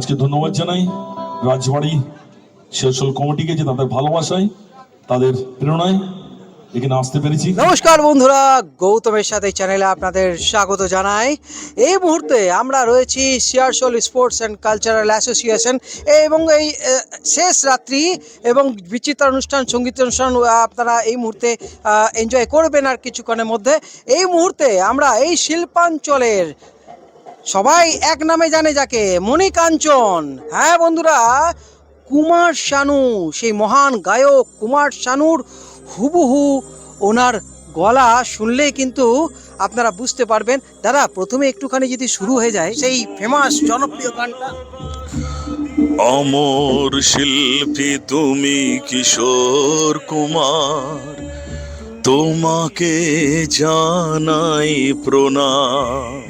আজকে ধন্যবাদ জানাই রাজবাড়ি সেসল কমিটিকে যে তাদের ভালোবাসায়, তাদের প্রেরণায়। এখানে আসতে পেরেছি। নমস্কার বন্ধুরা, গৌতমের সাথে চ্যানেলে আপনাদের স্বাগত জানাই। এই মুহূর্তে আমরা রয়েছি Searsole sports and cultural association এবং এই শেষ রাত্রি এবং বিচিত্র অনুষ্ঠান, সংগীত অনুষ্ঠান আপনারা এই মুহূর্তে এনজয় করবেন আর কিছুক্ষণের মধ্যে। এই মুহূর্তে আমরা এই শিল্পাঞ্চলের সবাই এক নামে জানে যাকে, মণিকাঞ্চন। হ্যাঁ বন্ধুরা, কুমার শানু, সেই মহান গায়ক কুমার শানুর হুবহু ওনার গলা শুনলেই কিন্তু আপনারা বুঝতে পারবেন। দাদা, প্রথমে একটুখানি যদি শুরু হয়ে যায়, সেই ফেমাস জনপ্রিয় গানটা। অমর শিল্পী তুমি কিশোর কুমার, তোমাকে জানাই প্রণাম।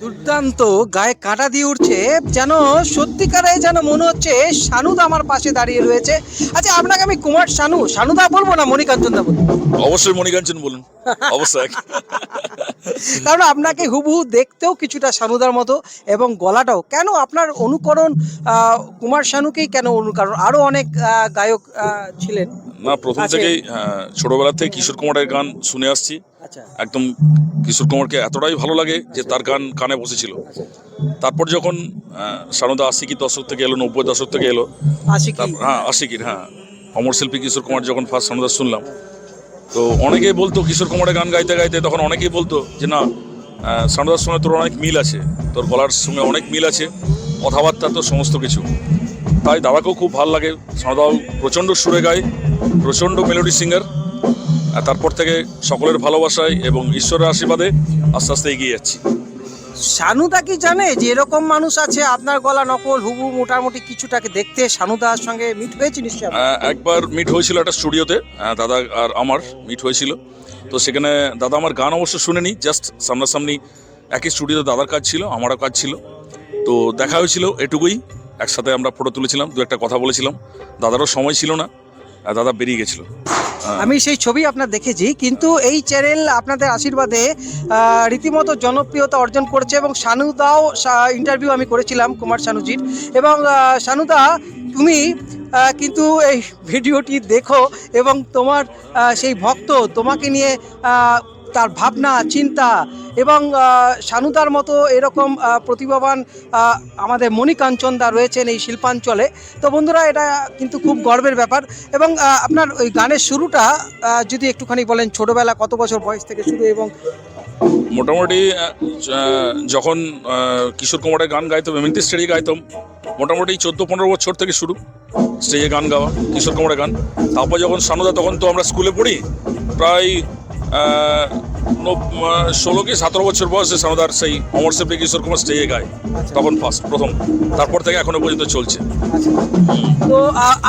দুর্দান্ত গায়ে কাঁটা দিয়ে উঠছে যেন সত্যিকারে যেন মনে হচ্ছে শানুদা আমার পাশে দাঁড়িয়ে রয়েছে। আচ্ছা আপনাকে আমি কুমার শানু শানুদা বলব না মণিকাঞ্চন দা বলব? অবশ্যই মণিকাঞ্চন বলুন অবশ্যই। কারণ আপনাকে হুবহু দেখতেও কিছুটা শানুদার মতো এবং গলাটাও। কেন আপনার অনুকরণ আহ, কুমার শানুকেই কেন অনুকরণ আরও অনেক গায়ক ছিলেন। না প্রথম থেকেই ছোটবেলা থেকে কিশোর কুমারের গান শুনে আসছি। একদম কিশোর কুমারকে এতটাই ভালো লাগে যে তার গান কানে বসেছিল। তারপর যখন সানুদা আশিকি দশক থেকে এলো নব্বই দশক থেকে এলো হ্যাঁ আশিকির হ্যাঁ। অমর শিল্পী কিশোর কুমার যখন ফার্স্ট সানুদা শুনলাম তো অনেকেই বলতো কিশোর কুমারের গান গাইতে গাইতে তখন অনেকেই বলতো যে না আহ, সানুদার সঙ্গে তোর অনেক মিল আছে তোর গলার সঙ্গে অনেক মিল আছে কথাবার্তা তো সমস্ত কিছু। তাই দাদাকেও খুব ভালো লাগে সানুদাও প্রচণ্ড সুরে গায় প্রচণ্ড মেলোডি সিঙ্গার তারপর থেকে সকলের ভালোবাসায় এবং ঈশ্বরের আশীর্বাদে আস্তে আস্তে এগিয়ে যাচ্ছি। শানুদা কি জানে যে এরকম মানুষ আছে? আপনার গলা নকল হুবু মোটামুটি কিছুটাকে দেখতে শানুদার সঙ্গে মিট হয়েছে নিশ্চয়ই একবার মিট হয়েছিল একটা স্টুডিওতে দাদা আর আমার মিট হয়েছিল। তো সেখানে দাদা আমার গান অবশ্য শুনেনি জাস্ট সামনাসামনি একই স্টুডিওতে দাদার কাজ ছিল আমারও কাজ ছিল। তো দেখা হয়েছিল এটুকুই একসাথে আমরা ফটো তুলেছিলাম দু একটা কথা বলেছিলাম। দাদারও সময় ছিল না দাদা বেরিয়ে গেছিল। আমি সেই ছবি আপনার দেখেছি, কিন্তু এই চ্যানেল আপনাদের আশীর্বাদে রীতিমতো জনপ্রিয়তা অর্জন করেছে এবং শানুদাও ইন্টারভিউ আমি করেছিলাম কুমার শানুজির এবং শানুদা তুমি কিন্তু এই ভিডিওটি দেখো এবং তোমার সেই ভক্ত তোমাকে নিয়ে তার ভাবনা চিন্তা এবং আহ, শানুদার মতো এরকম প্রতিভাবান আমাদের মণিকাঞ্চন দা রয়েছেন এই শিল্পাঞ্চলে। তো বন্ধুরা এটা কিন্তু খুব গর্বের ব্যাপার এবং আপনার ওই গানের শুরুটা যদি একটুখানি বলেন ছোটবেলা কত বছর বয়স থেকে শুরু এবং মোটামুটি যখন কিশোর কুমারের গান গাইতাম এমনিতে স্টেজে গাইতাম মোটামুটি চোদ্দ পনেরো বছর থেকে শুরু স্টেজে গান গাওয়া কিশোর কুমারের গান। তারপর যখন সানুদা তখন তো আমরা স্কুলে পড়ি প্রায় ষোলো কি সতেরো বছর বয়সে সানোদার সেই অমর সেপ্রি কিশোর কুমার স্টেজে গায় আচ্ছা। তখন ফার্স্ট প্রথম। তারপর থেকে এখনও পর্যন্ত চলছে। আচ্ছা। তো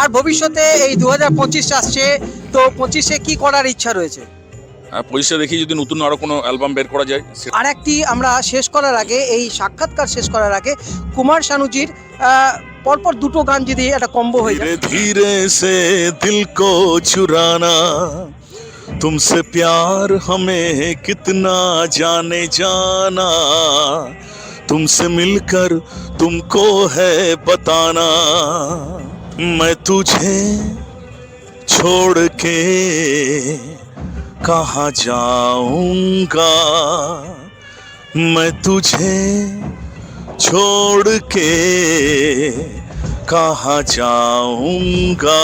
আর ভবিষ্যতে এই দু হাজার পঁচিশ আসছে তো পঁচিশে কি করার ইচ্ছা রয়েছে? হ্যাঁ, পঁচিশে দেখি যদি নতুন আরও কোনো অ্যালবাম বের করা যায় আর একটি আমরা শেষ করার আগে এই সাক্ষাৎকার শেষ করার আগে কুমার শানুজির পরপর দুটো গান যদি একটা কম্বো হয়ে যায়। ধীরে সে দিল কো চুরানা तुमसे प्यार हमें कितना जाने जाना। तुमसे मिलकर तुमको है बताना। मैं तुझे छोड़ के कहाँ जाऊँगा? मैं तुझे छोड़ के कहाँ जाऊँगा?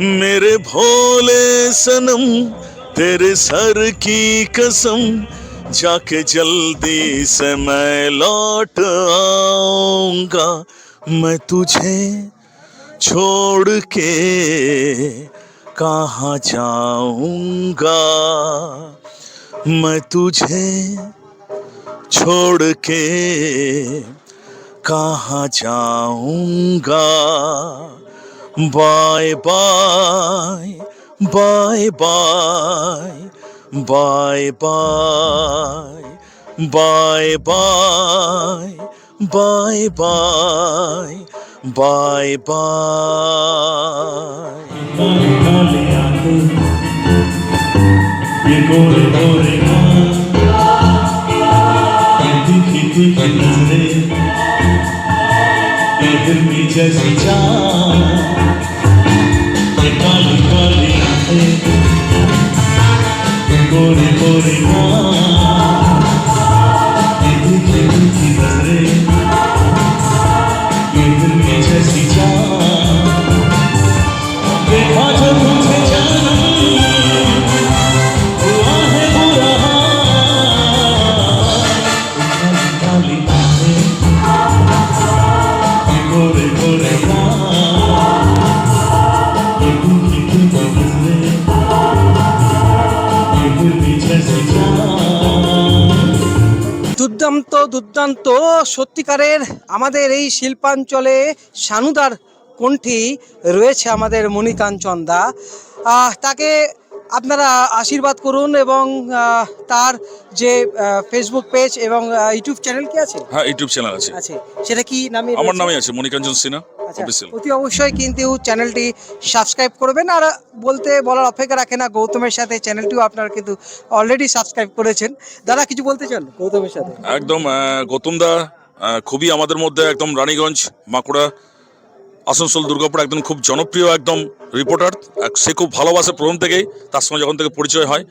मेरे भोले सनम, तेरे सर की कसम, जाके जल्दी से मैं लौट आऊँगा। मैं तुझे छोड़ के कहाँ जाऊँगा? मैं तुझे छोड़ के कहाँ जाऊँगा? Bye bye bye bye bye bye bye bye bye bye bye bye Give me just a chance পরি পরি দুর্দান্ত সত্যিকারের আমাদের এই শিল্পাঞ্চলে সানুদার কণ্ঠী রয়েছে আমাদের মণিকাঞ্চন দা। তাকে আপনারা আশীর্বাদ করুন এবং তার যে ফেসবুক পেজ এবং ইউটিউব চ্যানেল কি আছে? হ্যাঁ ইউটিউব চ্যানেল আছে। আছে। সেটা কি নামে আমার? নামে আছে মণিকাঞ্চন সিনহা আচ্ছা, অতি অবশ্যই কিন্তু চ্যানেলটি সাবস্ক্রাইব করবেন। আর বলতে বলার অপেক্ষা রাখে না গৌতমের সাথে চ্যানেলটিও আপনারা কিন্তু অলরেডি সাবস্ক্রাইব করেছেন। দাদা কিছু বলতে চান গৌতমের সাথে? একদম গৌতম দা খুবই আমাদের মধ্যে একদম রানীগঞ্জ বাঁকুড়া আসানসোল দুর্গাপুর একদম খুব জনপ্রিয় একদম রিপোর্টার সে খুব ভালোবাসে প্রথম থেকেই, তার সঙ্গে যখন থেকে পরিচয় হয়।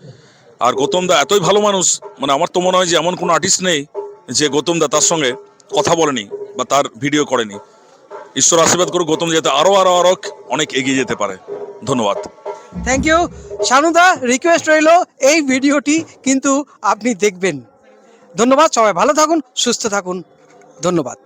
আর গৌতম দা এতই ভালো মানুষ মানে আমার তো মনে হয় যে এমন কোনো আর্টিস্ট নেই যে গৌতম দা তার সঙ্গে কথা বলেনি বা তার ভিডিও করেনি। ঈশ্বর আশীর্বাদ করে গৌতম যাতে আরও আরও আরও অনেক এগিয়ে যেতে পারে। ধন্যবাদ। থ্যাংক ইউ শানুদা রিকোয়েস্ট রইল, এই ভিডিওটি কিন্তু আপনি দেখবেন। ধন্যবাদ, সবাই ভালো থাকুন, সুস্থ থাকুন। ধন্যবাদ।